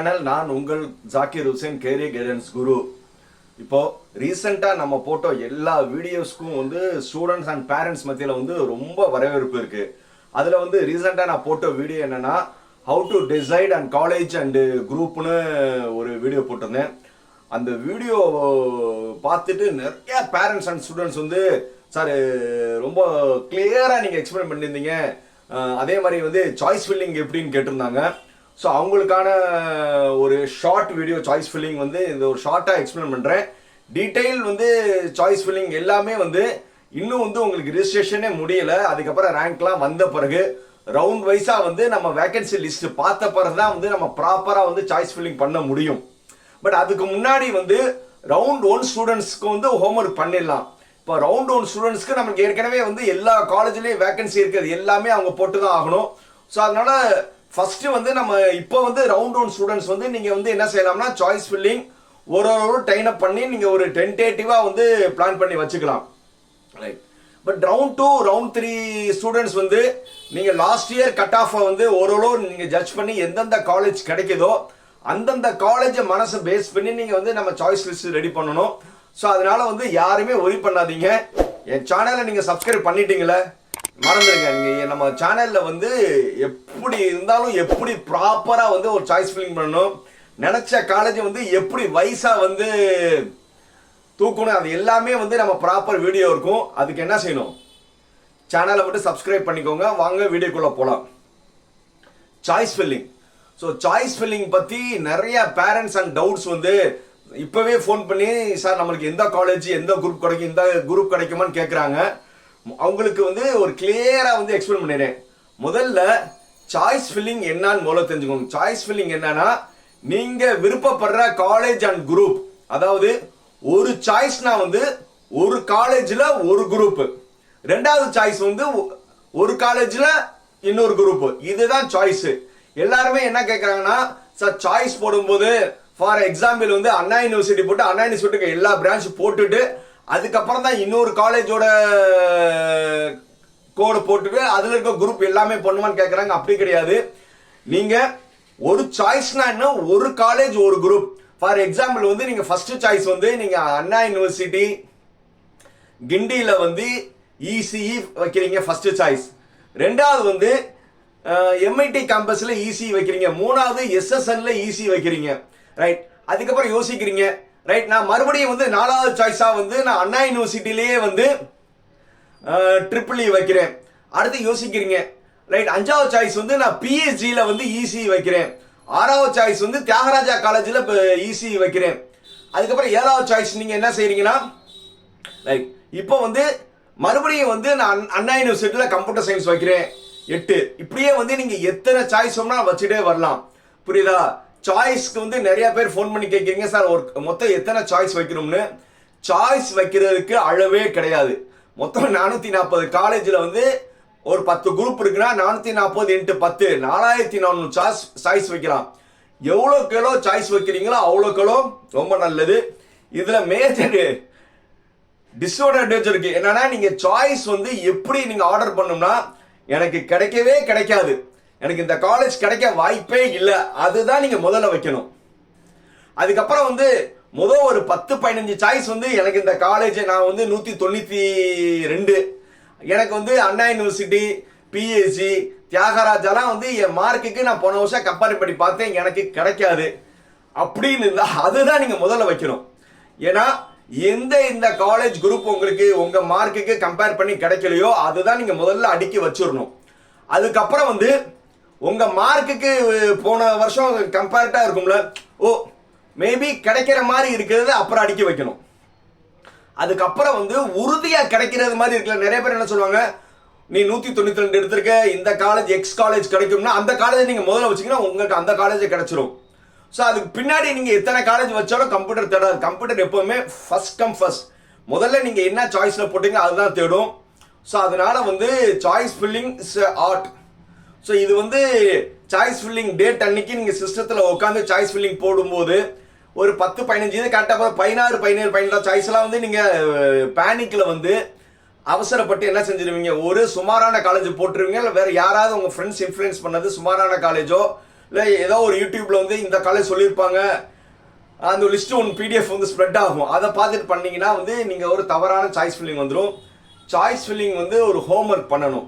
Channel நான் உங்கள் Zakir Hussain career guidance guru. இப்போ ரீசெண்டாக நம்ம போட்ட எல்லா வீடியோஸ்க்கும் வந்து ஸ்டூடெண்ட்ஸ் அண்ட் பேரண்ட்ஸ் மத்தியில் வந்து ரொம்ப வரவேற்பு இருக்கு. அதில் வந்து ரீசெண்டாக நான் போட்ட வீடியோ என்னன்னா how to decide and college and குரூப்னு ஒரு வீடியோ போட்டிருந்தேன். அந்த வீடியோ பார்த்துட்டு நிறைய பேரண்ட்ஸ் அண்ட் ஸ்டூடெண்ட்ஸ் வந்து சார் ரொம்ப கிளியராக நீங்கள் எக்ஸ்பிளைன் பண்ணியிருந்தீங்க. அதே மாதிரி வந்து சாய்ஸ் ஃபில்லிங் எப்படின்னு கேட்டிருந்தாங்க. ஸோ அவங்களுக்கான ஒரு ஷார்ட் வீடியோ சாய்ஸ் ஃபில்லிங் வந்து இந்த ஒரு ஷார்ட்டாக எக்ஸ்பிளைன் பண்ணுறேன் டீட்டெயில் வந்து சாய்ஸ் ஃபில்லிங் எல்லாமே வந்து இன்னும் வந்து உங்களுக்கு ரிஜிஸ்ட்ரேஷனே முடியல. அதுக்கப்புறம் ரேங்க்லாம் வந்த பிறகு ரவுண்ட் வைஸாக வந்து நம்ம வேகன்சி லிஸ்ட் பார்த்த பிறகு தான் வந்து நம்ம ப்ராப்பராக வந்து சாய்ஸ் ஃபில்லிங் பண்ண முடியும். பட் அதுக்கு முன்னாடி வந்து ரவுண்ட் ஒன் ஸ்டூடெண்ட்ஸ்க்கு வந்து ஹோம்ஒர்க் பண்ணிடலாம். இப்போ ரவுண்ட் ஒன் ஸ்டூடெண்ட்ஸ்க்கு நமக்கு ஏற்கனவே வந்து எல்லா காலேஜ்லேயும் வேகன்சி இருக்குது. எல்லாமே அவங்க போட்டு தான் ஆகணும். ஸோ அதனால ஃபர்ஸ்ட் வந்து நம்ம இப்போ வந்து ரவுண்ட் ஒன் ஸ்டூடெண்ட்ஸ் வந்து நீங்கள் வந்து என்ன செய்யலாம்னா சாய்ஸ் ஃபில்லிங் ஒரு ஒரு டைன் அப் பண்ணி நீங்கள் ஒரு டென்டேட்டிவாக வந்து பிளான் பண்ணி வச்சுக்கலாம். Right but round two round three students வந்து நீங்கள் லாஸ்ட் இயர் கட் ஆஃபை வந்து ஓரளவு நீங்கள் ஜட்ஜ் பண்ணி எந்தெந்த காலேஜ் கிடைக்குதோ அந்தந்த காலேஜை மனசை பேஸ் பண்ணி நீங்கள் வந்து நம்ம சாய்ஸ் லிஸ்ட் ரெடி பண்ணணும். ஸோ அதனால வந்து யாருமே ஒரி பண்ணாதீங்க. என் சேனலை நீங்கள் சப்ஸ்கிரைப் பண்ணிட்டீங்களே மறந்துடுங்க நீங்கள் நம்ம சேனலில் வந்து எப்படி இருந்தாலும் எப்படி ப்ராப்பராக வந்து ஒரு சாய்ஸ் ஃபில்லிங் பண்ணணும்? நினச்ச காலேஜ் வந்து எப்படி வயசாக வந்து தூக்கணும்? அது எல்லாமே வந்து நம்ம ப்ராப்பர் வீடியோ இருக்கும். அதுக்கு என்ன செய்யணும்? சேனலை மட்டும் சப்ஸ்கிரைப் பண்ணிக்கோங்க. வாங்க வீடியோக்குள்ளே போகலாம் choice filling so choice filling பற்றி நிறைய பேரண்ட்ஸ் அண்ட் டவுட்ஸ் வந்து இப்போவே ஃபோன் பண்ணி சார் நம்மளுக்கு எந்த காலேஜ் எந்த குரூப் கிடைக்கும் இந்த குரூப் கிடைக்குமான்னு கேட்குறாங்க அவங்களுக்கு வந்து ஒரு கிளியராக வந்து எக்ஸ்பிளைன் பண்ணிடுறேன். முதல்ல சாய்ஸ் ஃபில்லிங் என்னன்னு மூலம் தெரிஞ்சுக்கோங்க. சாய்ஸ் ஃபில்லிங் என்னன்னா நீங்கள் விருப்பப்படுற காலேஜ் அண்ட் குரூப் அதாவது ஒரு சாய்ஸ்னா வந்து ஒரு காலேஜில் ஒரு குரூப் ரெண்டாவது சாய்ஸ் வந்து ஒரு காலேஜில் இன்னொரு குரூப் இதுதான் சாய்ஸ் எல்லாருமே என்ன கேட்குறாங்கன்னா சார் சாய்ஸ் போடும்போது ஃபார் எக்ஸாம்பிள் வந்து அண்ணா யூனிவர்சிட்டி போட்டு அண்ணா யூனிவர்சிட்டிக்கு எல்லா பிரான்ச் போட்டுட்டு அதுக்கப்புறம் தான் இன்னொரு காலேஜோட கோடு போட்டுட்டு அதுல இருக்க குரூப் எல்லாமே பண்ணுவான்னு கேட்குறாங்க அப்படி கிடையாது. நீங்க ஒரு சாய்ஸ்னா என்ன? ஒரு காலேஜ் ஒரு குரூப் ஃபார் எக்ஸாம்பிள் வந்து நீங்க ஃபர்ஸ்ட் சாய்ஸ் வந்து நீங்க அண்ணா யூனிவர்சிட்டி கிண்டியில வந்து இசிஇ வைக்கிறீங்க ஃபர்ஸ்ட் சாய்ஸ் ரெண்டாவது வந்து எம்ஐடி கேம்பஸ்ல இசி வைக்கிறீங்க. மூணாவது எஸ்எஸ்என்ல இசி வைக்கிறீங்க. ரைட் அதுக்கப்புறம் யோசிக்கிறீங்க. ரைட் நான் மறுபடியும் வந்து நாலாவது சாய்ஸா வந்து நான் அண்ணா யூனிவர்சிட்டிலேயே வந்து ட்ரிபிள் இ e வைக்கிறேன். அடுத்து யோசிக்கிறீங்க. ரைட் அஞ்சாவது சாய்ஸ் வந்து நான் பிஎஸ்ஜியில் வந்து இசி வைக்கிறேன். ஆறாவது சாய்ஸ் வந்து தியாகராஜா காலேஜில் இப்போ இசி வைக்கிறேன். அதுக்கப்புறம் ஏழாவது சாய்ஸ் நீங்கள் என்ன செய்கிறீங்கன்னா ரைட் இப்போ வந்து மறுபடியும் வந்து நான் அண்ணா யூனிவர்சிட்டியில் கம்ப்யூட்டர் சயின்ஸ் வைக்கிறேன். எட்டு. இப்படியே வந்து நீங்கள் எத்தனை சாய்ஸ் வேணால் வச்சுட்டே வரலாம். புரியுதா? சாய்ஸ்க்கு வந்து நிறைய பேர் ஃபோன் பண்ணி கேட்குறீங்க சார் ஒரு மொத்தம் எத்தனை சாய்ஸ் வைக்கணும்னு? சாய்ஸ் வைக்கிறதுக்கு அளவே கிடையாது. மொத்தம் நானூற்றி நாற்பது காலேஜில் வந்து ஒரு பத்து குரூப் இருக்குன்னா நானூற்றி நாற்பது இன்ட்டு பத்து. நாலாயிரத்தி நானூறு சாய்ஸ் சாய்ஸ் வைக்கலாம். எவ்வளோக்கு எவ்வளோ சாய்ஸ் வைக்கிறீங்களோ அவ்வளோக்கு எவ்வளோ ரொம்ப நல்லது. இதில் மேஜர் டிஸ்அட்வான்டேஜ் இருக்குது என்னென்னா நீங்கள் சாய்ஸ் வந்து எப்படி நீங்கள் ஆர்டர் பண்ணும்னா எனக்கு கிடைக்கவே கிடைக்காது. எனக்கு இந்த காலேஜ் கிடைக்க வாய்ப்பே இல்லை. அதுதான் நீங்கள் முதல்ல வைக்கணும். அதுக்கப்புறம் வந்து முத ஒரு பத்து பதினஞ்சு சாய்ஸ் வந்து எனக்கு இந்த காலேஜ் நான் வந்து நூத்தி தொண்ணூத்தி ரெண்டு. எனக்கு வந்து அண்ணா யூனிவர்சிட்டி பிஎஸ்சி தியாகராஜாலாம் வந்து என் மார்க்குக்கு நான் போன வருஷம் கம்பேர் பண்ணி பார்த்தேன் எனக்கு கிடைக்காது. அப்படின்னு இருந்தால் அதுதான் நீங்க முதல்ல வைக்கணும். ஏன்னா எந்த இந்த காலேஜ் குரூப் உங்களுக்கு உங்க மார்க்குக்கு கம்பேர் பண்ணி கிடைக்கலையோ அதுதான் நீங்க முதல்ல அடுக்கி வச்சிடணும். அதுக்கப்புறம் வந்து உங்க மார்க்குக்கு போன வருஷம் கம்பேர்ட்டா இருக்கும்ல ஓ மேபி கிடைக்கிற மாதிரி இருக்கிறது அப்புறம் அடுக்கி வைக்கணும். அதுக்கப்புறம் வந்து உறுதியாக கிடைக்கிறது மாதிரி இருக்கல நிறைய பேர் என்ன சொல்லுவாங்க நீ நூற்றி தொண்ணூத்தி ரெண்டு எடுத்திருக்க இந்த காலேஜ் எக்ஸ் காலேஜ் கிடைக்கும்னா அந்த காலேஜ் நீங்கள் முதல்ல வச்சிங்கன்னா உங்களுக்கு அந்த காலேஜ் கிடைச்சிரும். ஸோ அதுக்கு பின்னாடி நீங்கள் எத்தனை காலேஜ் வச்சாலும் கம்ப்யூட்டர் தேடாது. கம்ப்யூட்டர் எப்போவுமே ஃபர்ஸ்ட் கம் ஃபஸ்ட் முதல்ல நீங்கள் என்ன சாய்ஸில் போட்டீங்க அதுதான் தேடும். ஸோ அதனால வந்து choice filling is art so இது வந்து சாய்ஸ் ஃபில்லிங் டேட் அன்னைக்கு நீங்கள் சிஸ்டத்தில் உட்காந்து சாய்ஸ் ஃபில்லிங் போடும்போது ஒரு பத்து பதினஞ்சு இது கரெக்டாக பதினாறு பதினேழு பதினெட்டு சாய்ஸ்லாம் வந்து நீங்கள் பேனிக்கில் வந்து அவசரப்பட்டு என்ன செஞ்சிருவீங்க? ஒரு சுமாரான காலேஜ் போட்டுருவீங்க? இல்லை வேறு யாராவது உங்கள் ஃப்ரெண்ட்ஸ் இன்ஃப்ளூயன்ஸ் பண்ணது சுமாரான காலேஜோ இல்லை ஏதோ ஒரு யூடியூப்பில் வந்து இந்த காலேஜ் சொல்லியிருப்பாங்க. அந்த லிஸ்ட்டு ஒன்று பிடிஎஃப் வந்து ஸ்ப்ரெட் ஆகும். அதை பார்த்துட்டு பண்ணிங்கன்னா வந்து நீங்கள் ஒரு தவறான சாய்ஸ் ஃபில்லிங் வந்துடும் சாய்ஸ் ஃபில்லிங் வந்து ஒரு ஹோம்ஒர்க் பண்ணணும்.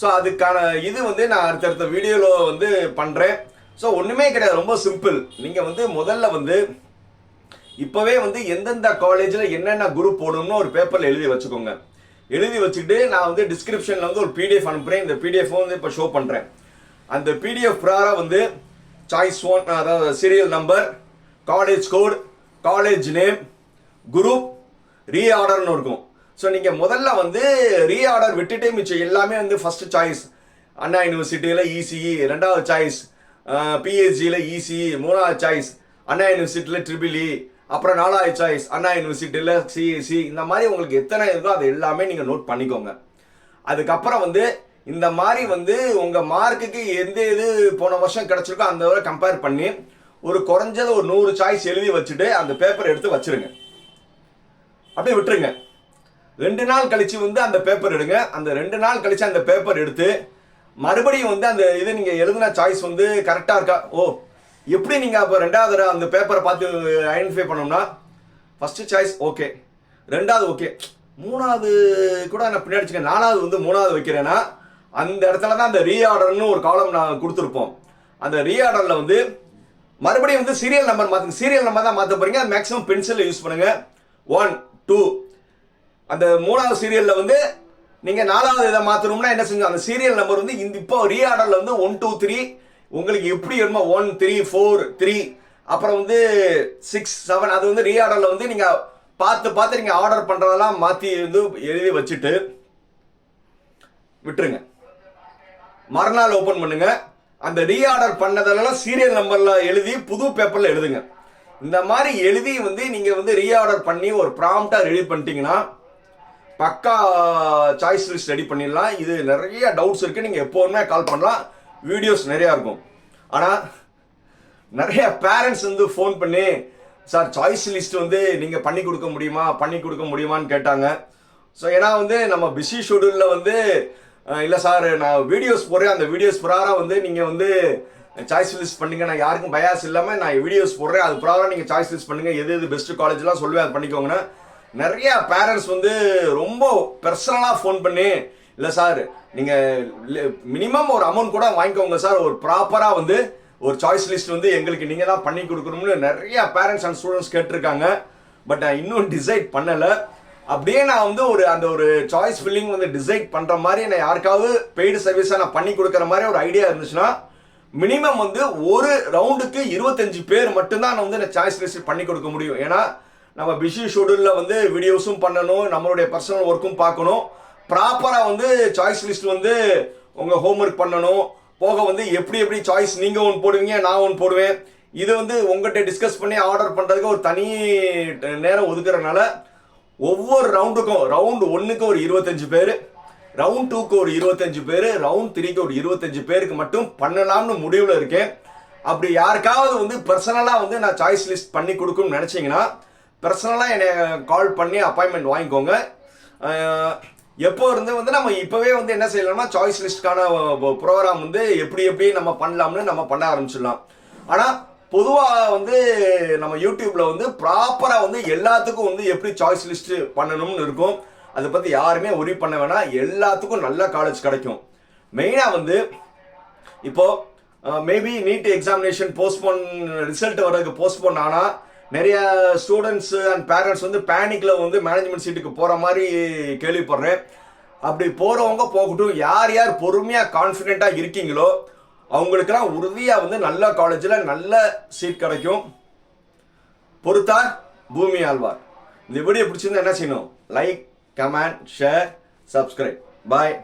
ஸோ அதுக்கான இது வந்து நான் அடுத்தடுத்த வீடியோவில் வந்து பண்ணுறேன் ஸோ ஒன்றுமே கிடையாது. ரொம்ப சிம்பிள் நீங்கள் வந்து முதல்ல வந்து இப்போவே வந்து எந்தெந்த காலேஜில் என்னென்ன குரூப் போடணும்னு ஒரு பேப்பரில் எழுதி வச்சுக்கோங்க. எழுதி வச்சுக்கிட்டு நான் வந்து டிஸ்கிரிப்ஷனில் வந்து ஒரு பிடிஎஃப் அனுப்புகிறேன் இந்த பிடிஎஃப் வந்து இப்போ ஷோ பண்ணுறேன் அந்த பிடிஎஃப் ப்ராராக வந்து சாய்ஸ் ஒன் அதாவது serial number college code college name group ரீஆர்டர்னு இருக்கும். ஸோ நீங்கள் முதல்ல வந்து ரீஆர்டர் விட்டுட்டே மிச்சம் எல்லாமே வந்து ஃபஸ்ட்டு சாய்ஸ் அண்ணா யூனிவர்சிட்டியில் இசிஇ ரெண்டாவது சாய்ஸ் பிஹெச்டியில் இசி E, மூணாவது சாய்ஸ் அண்ணா யூனிவர்சிட்டியில் ட்ரிபிளி e, அப்புறம் நாலாவது சாய்ஸ் அண்ணா யூனிவர்சிட்டியில் சிஎஸ்சி இந்த மாதிரி உங்களுக்கு எத்தனை இருக்கோ அது எல்லாமே நீங்கள் நோட் பண்ணிக்கோங்க. அதுக்கப்புறம் வந்து இந்த மாதிரி வந்து உங்கள் மார்க்குக்கு எந்த இது போன வருஷம் கிடச்சிருக்கோ அந்த வரை கம்பேர் பண்ணி ஒரு குறைஞ்சது ஒரு நூறு சாய்ஸ் எழுதி வச்சுட்டு அந்த பேப்பர் எடுத்து வச்சிருங்க. அப்படியே விட்டுருங்க. ரெண்டு நாள் கழித்து வந்து அந்த பேப்பர் எடுங்க. அந்த ரெண்டு நாள் கழித்து அந்த பேப்பர் எடுத்து மறுபடியும் வந்து அந்த இது நீங்கள் எழுதின சாய்ஸ் வந்து கரெக்டாக இருக்கா? ஓ எப்படி நீங்கள் அப்போ ரெண்டாவது தடவை அந்த பேப்பரை பார்த்து uh, ஐடென்டிஃபை பண்ணோம்னா ஃபஸ்ட்டு சாய்ஸ் ஓகே ரெண்டாவது ஓகே மூணாவது கூட நான் பின்னாடி வச்சுக்கேன். நாலாவது வந்து மூணாவது வைக்கிறேன்னா அந்த இடத்துல தான் அந்த ரீஆர்டர்னு ஒரு காலம் நான் கொடுத்துருப்போம். அந்த ரீஆர்டரில் வந்து மறுபடியும் வந்து சீரியல் நம்பர் மாற்றுங்க சீரியல் நம்பர் தான் மாற்ற போறீங்க. மேக்ஸிமம் பென்சில் யூஸ் பண்ணுங்கள் ஒன் டூ அந்த மூணாவது சீரியலில் வந்து நீங்க நாலாவது இதை மாத்தணும்னா என்ன செஞ்சோம் அந்த சீரியல் நம்பர் வந்து இந்த இப்போ ரீஆர்டர்ல வந்து ஒன் டூ த்ரீ உங்களுக்கு எப்படி வேணுமோ ஒன் த்ரீ ஃபோர் த்ரீ அப்புறம் வந்து சிக்ஸ் செவன் அது வந்து ரீஆர்டரில் வந்து நீங்கள் பார்த்து பார்த்து நீங்கள் ஆர்டர் பண்ணுறதெல்லாம் மாற்றி வந்து எழுதி வச்சுட்டு விட்டுருங்க. மறுநாள் ஓப்பன் பண்ணுங்க. அந்த ரீஆர்டர் பண்ணதெல்லாம் சீரியல் நம்பரில் எழுதி புது பேப்பரில் எழுதுங்க. இந்த மாதிரி எழுதி வந்து நீங்கள் வந்து ரீஆர்டர் பண்ணி ஒரு ப்ராம்ப்டாக ரெடி பண்ணிட்டீங்கன்னா பக்கா சாய்ஸ் லிஸ்ட் ரெடி பண்ணிடலாம். இது நிறைய டவுட்ஸ் இருக்குது நீங்கள் எப்போதுமே கால் பண்ணலாம். வீடியோஸ் நிறையா இருக்கும். ஆனால் நிறைய பேரண்ட்ஸ் வந்து ஃபோன் பண்ணி சார் சாய்ஸ் லிஸ்ட் வந்து நீங்கள் பண்ணி கொடுக்க முடியுமா? பண்ணி கொடுக்க முடியுமான்னு கேட்டாங்க. ஸோ ஏன்னா வந்து நம்ம பிஸி ஷெடியூலில் வந்து இல்லை சார் நான் வீடியோஸ் போடுறேன். அந்த வீடியோஸ் பிரகாரம் வந்து நீங்கள் வந்து சாய்ஸ் லிஸ்ட் பண்ணுங்க. நான் யாருக்கும் பயாஸ் இல்லாமல் நான் வீடியோஸ் போடுறேன். அது பிரகாரம் நீங்கள் சாய்ஸ் லிஸ்ட் பண்ணுங்கள் எது எது பெஸ்ட்டு காலேஜ்லாம் சொல்லுவேன். அது பண்ணிக்கோங்கன்னு. நிறைய பேரண்ட்ஸ் வந்து ரொம்ப பர்சனலாக ஃபோன் பண்ணி இல்லை சார் நீங்கள் மினிமம் ஒரு அமௌண்ட் கூட வாங்கிக்கோங்க சார். ஒரு ப்ராப்பராக வந்து ஒரு சாய்ஸ் லிஸ்ட் வந்து எங்களுக்கு நீங்கள் தான் பண்ணி கொடுக்கணும்னு நிறைய பேரண்ட்ஸ் அண்ட் ஸ்டூடெண்ட்ஸ் கேட்டிருக்காங்க. பட் நான் இன்னும் டிசைட் பண்ணலை. அப்படியே நான் வந்து ஒரு அந்த ஒரு சாய்ஸ் ஃபில்லிங் வந்து டிசைட் பண்ணுற மாதிரி நான் யாருக்காவது பெய்டு சர்வீஸாக நான் பண்ணி கொடுக்குற மாதிரி ஒரு ஐடியா இருந்துச்சுன்னா மினிமம் வந்து ஒரு ரவுண்டுக்கு இருபத்தஞ்சு பேர் மட்டும்தான் நான் வந்து சாய்ஸ் லிஸ்ட் பண்ணி கொடுக்க முடியும். ஏன்னா நம்ம பிஸி ஷெடியூலில் வந்து வீடியோஸும் பண்ணணும் நம்மளுடைய பர்சனல் ஒர்க்கும் பார்க்கணும். ப்ராப்பராக வந்து சாய்ஸ் லிஸ்ட் வந்து உங்கள் ஹோம்ஒர்க் பண்ணணும். போக வந்து எப்படி எப்படி சாய்ஸ் நீங்கள் ஒன்று போடுவீங்க நான் ஒன்று போடுவேன். இது வந்து உங்கள்கிட்ட டிஸ்கஸ் பண்ணி ஆர்டர் பண்ணுறதுக்கு ஒரு தனி நேரம் ஒதுக்குறதுனால ஒவ்வொரு ரவுண்டுக்கும் ரவுண்ட் ஒன்றுக்கு ஒரு இருபத்தஞ்சு பேர் ரவுண்ட் டூக்கு ஒரு இருபத்தஞ்சு பேர் ரவுண்ட் த்ரீக்கு ஒரு இருபத்தஞ்சு பேருக்கு மட்டும் பண்ணலாம்னு முடிவில் இருக்கேன். அப்படி யாருக்காவது வந்து பர்சனலாக வந்து நான் சாய்ஸ் லிஸ்ட் பண்ணி கொடுக்கணும்னு நினச்சிங்கன்னா பர்சனலாக என்னை கால் பண்ணி அப்பாயின்மெண்ட் வாங்கிக்கோங்க. எப்போ இருந்து வந்து நம்ம இப்போவே வந்து என்ன செய்யலாம்னா சாய்ஸ் லிஸ்ட்கான ப்ரோக்ராம் வந்து எப்படி எப்படி நம்ம பண்ணலாம்னு நம்ம பண்ண ஆரம்பிச்சிடலாம். ஆனால் பொதுவாக வந்து நம்ம யூடியூப்பில் வந்து ப்ராப்பராக வந்து எல்லாத்துக்கும் வந்து எப்படி சாய்ஸ் லிஸ்ட்டு பண்ணணும்னு இருக்கும் அதை பற்றி யாருமே உரி பண்ண வேணாம். எல்லாத்துக்கும் நல்ல காலேஜ் கிடைக்கும். மெயினாக வந்து இப்போது maybe NEET examination postpone result வர்றதுக்கு போஸ்ட்போன் ஆனால் நிறைய ஸ்டூடெண்ட்ஸ் அண்ட் பேரண்ட்ஸ் வந்து பேனிக்கில் வந்து மேனேஜ்மெண்ட் சீட்டுக்கு போகிற மாதிரி கேள்விப்படுறேன். அப்படி போகிறவங்க போகட்டும் யார் யார் பொறுமையாக கான்ஃபிடெண்ட்டாக இருக்கீங்களோ அவங்களுக்கெல்லாம் உறுதியாக வந்து நல்ல காலேஜில் நல்ல சீட் கிடைக்கும். பொறுத்தார் பூமி ஆழ்வார். இந்த வீடியோ பிடிச்சிருந்தா என்ன செய்யணும்? Like comment share subscribe bye